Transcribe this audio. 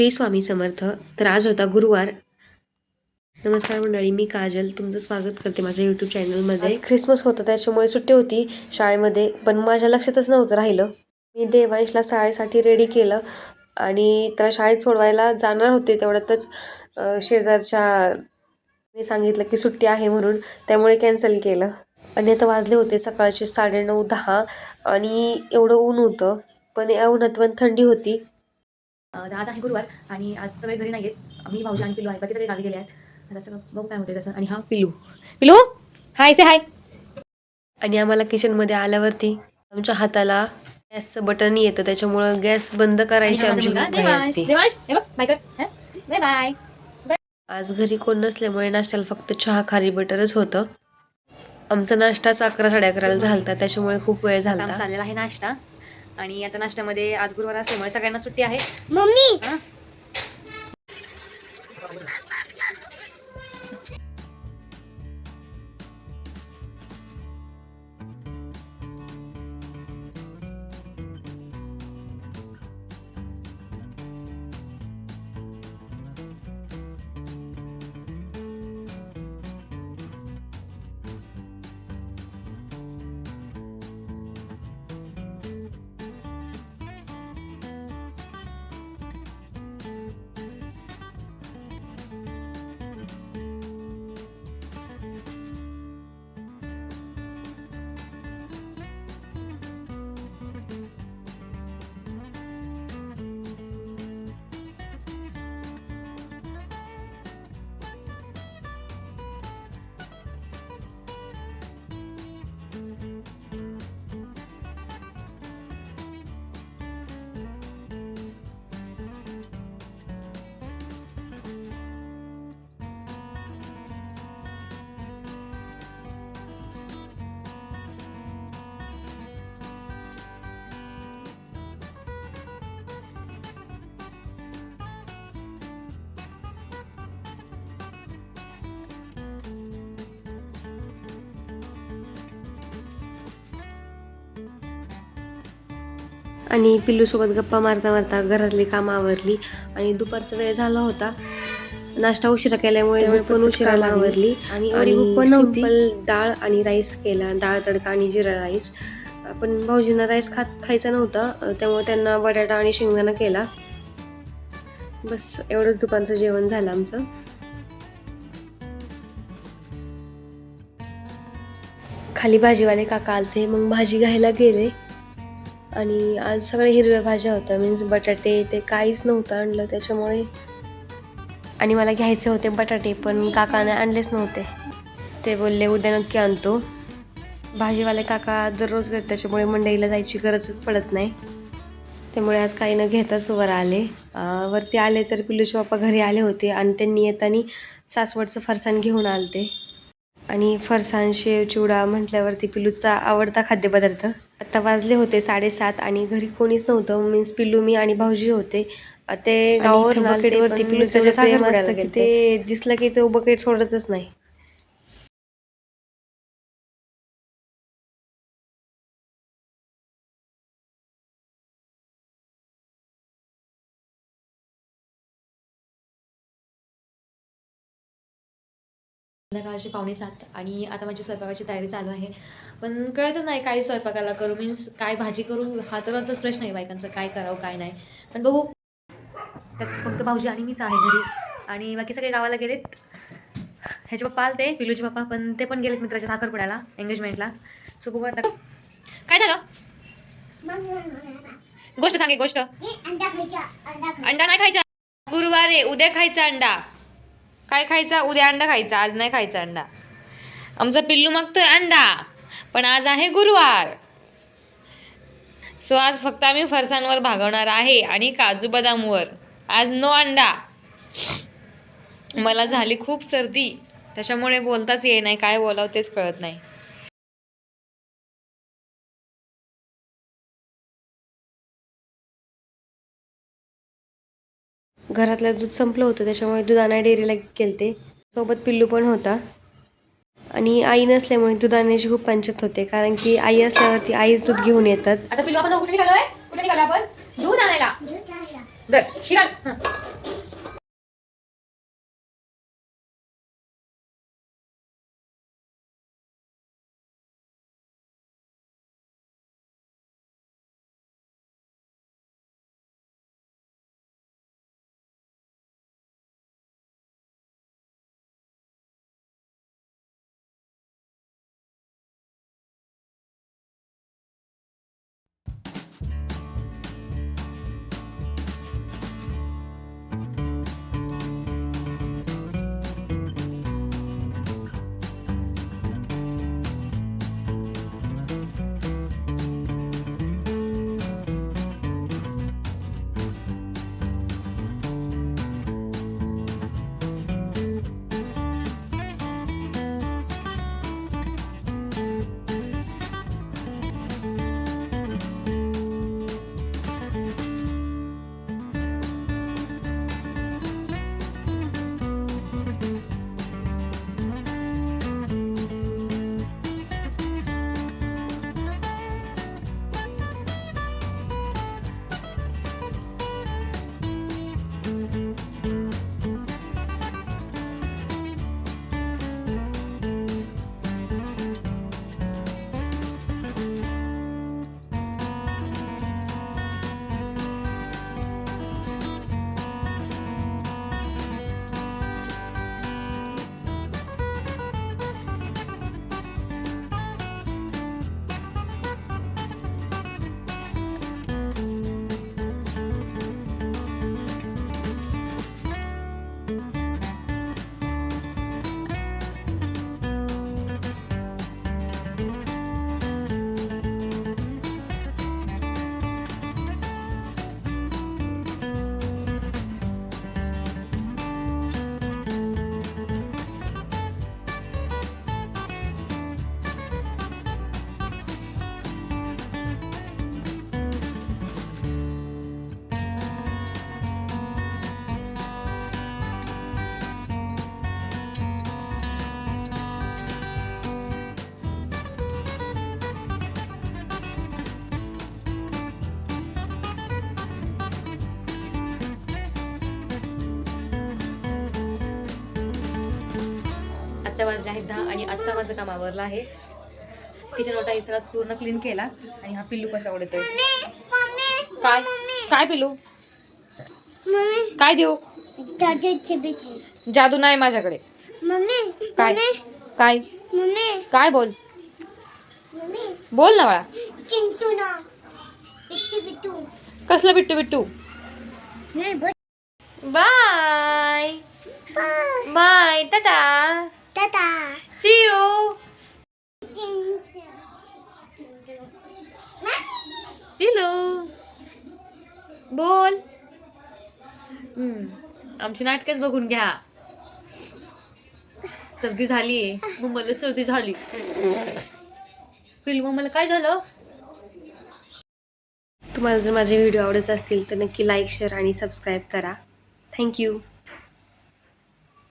श्री स्वामी समर्थ. तर आज होता गुरुवार. नमस्कार मंडळी मी काजल. तुमचं स्वागत करते माझ्या यूट्यूब चॅनलमध्ये ख्रिसमस होतं त्याच्यामुळे सुट्टी होती शाळेमध्ये पण माझ्या लक्षातच नव्हतं राहिलं. मी देवांशला शाळेसाठी रेडी केलं आणि त्याला शाळेत सोडवायला जाणार होते तेवढ्यातच शेजारच्या मी सांगितलं की सुट्टी आहे म्हणून त्यामुळे कॅन्सल केलं. आणि आता वाजले होते सकाळचे साडेनऊ दहा आणि एवढं ऊन होतं पण या उन्हात पण थंडी होती. आज आहे गुरुवार आणि आज सगळे घरी नाही आहेत आम्ही भाऊजी आणि पिल्लू आहे बाकी सगळे गावी गेले आहेत. आता सगळं बघू काय होते तसं. आणि हा पिल्लू. पिल्लू? हाय से हाय आणि आम्हाला किचनमध्ये आल्यावरती आमच्या हाताला गॅसचं बटन येतं. त्याच्यामुळं गॅस बंद करायची आमची असते बाय बाय आज घरी कोण नसल्यामुळे नाश्त्याला फक्त चहा खारी बटरच होतं. आमचा नाश्ताच अकरा साडे अकराला झालता. त्याच्यामुळे खूप वेळ झाला आहे नाश्ता. आणि आता नाश्त्यामध्ये आज गुरुवार असल्यामुळे सगळ्यांना सुट्टी आहे. मम्मी! आणि पिल्लूसोबत गप्पा मारता मारता घरातली कामं आवरली आणि दुपारचा वेळ झाला होता. नाश्ता उशिरा केल्यामुळे पण उशिरा आवरली आणि. सिंपल डाळ आणि राईस केला. डाळ तडका आणि जिरा राईस पण भाऊजींना राईस खात खायचा नव्हता. त्यामुळे त्यांना बटाटा आणि शेंगदाणा केला. बस एवढंच दुपारचं जेवण झालं आमचं. खाली भाजीवाले काका आलते मग भाजी घ्यायला गेले. आणि आज सगळे हिरव्या भाज्या होत्या मीन्स बटाटे ते काहीच नव्हतं आणलं त्याच्यामुळे आणि मला घ्यायचे होते बटाटे पण काकाने आणलेच नव्हते. ते बोलले उद्या नक्की आणतो. भाजीवाले काका दररोज देत त्याच्यामुळे मंडईला जायची गरजच पडत नाही. त्यामुळे आज काही न घेताच वर आले वरती आले तर पिल्लूचे बाप्पा घरी आले होते आणि त्यांनी येताना सासवडचं फरसाण घेऊन आलते. आणि फरसाण शेव चिवडा म्हटल्यावरती पिल्लूचा आवडता खाद्यपदार्थ आत्ता वाजले होते साडेसात आणि घरी कोणीच नव्हतं. मीन्स पिल्लू मी आणि भाऊजी होते. ते गावावर बकेटवरती पिल्लूचं प्रेम असतं की ते दिसलं की तो बकेट सोडतच नाही. संध्याकाळचे पावणे सात आणि आता माझी स्वयंपाकाची तयारी चालू आहे. पण कळतच नाही काय स्वयंपाकाला करू मीन्स काय भाजी करू हा तर रोजचाच प्रश्न आहे बायकांचा काय करावं काय नाही. पण बघू. त्यात फक्त भाऊजी आणि मीच आहे घरी. आणि बाकी सगळे गावाला गेलेत. ह्याचे पप्पा आलते पिलूचे पप्पा पण ते पण गेलेत मित्राच्या साखरपुड्याला एंगेजमेंटला सो बघू आता काय झालं? गोष्ट सांगे गोष्ट. अंडा नाही खायचा. गुरुवार उद्या खायचा अंडा. काय खायचा? उद्या अंडा खायचा. आज नाही खायचा अंडा. आमचा पिल्लू मागतोय अंडा. पण आज आहे गुरुवार. सो आज फक्त आम्ही फरसांवर भागवणार आहे आणि काजू बदामवर. आज नो अंडा. मला झाली खूप सर्दी. त्याच्यामुळे बोलताच ये नाही. काय बोलावं तेच कळत नाही. घरातलं दूध संपलं होतं त्याच्यामुळे दूध आणा डेअरीला गेलते. सोबत पिल्लू पण होता. आणि आई नसल्यामुळे दूध आणण्याची खूप पंचत होते कारण की आई असल्यावरती आईच दूध घेऊन येतात. आता पिल्लू आपण कुठे निघालोय? कुठे निघालो आपण? दूध आणायला. आत्ता वाजले आहेत दहा आणि आत्ता माझं काम आवरलं आहे. किचन वाटा हे सगळं पूर्ण क्लीन केला आणि हा पिल्लू कसा ओढतोय. काय? काय पिल्लू? काय देऊ? जादू नाही माझ्याकडे. काय? काय? काय बोल? बोल ना बाळा. कसलं Bittu Bittu? Bye. Bye tata. See you hello बोल. आमची नाटकच बघून घ्या. सर्दी झाली मग मला सर्दी झाली. फिल्म मला काय झालं? तुम्हाला जर माझे व्हिडिओ आवडत असतील तर नक्की लाईक शेअर आणि सबस्क्राईब करा. Thank you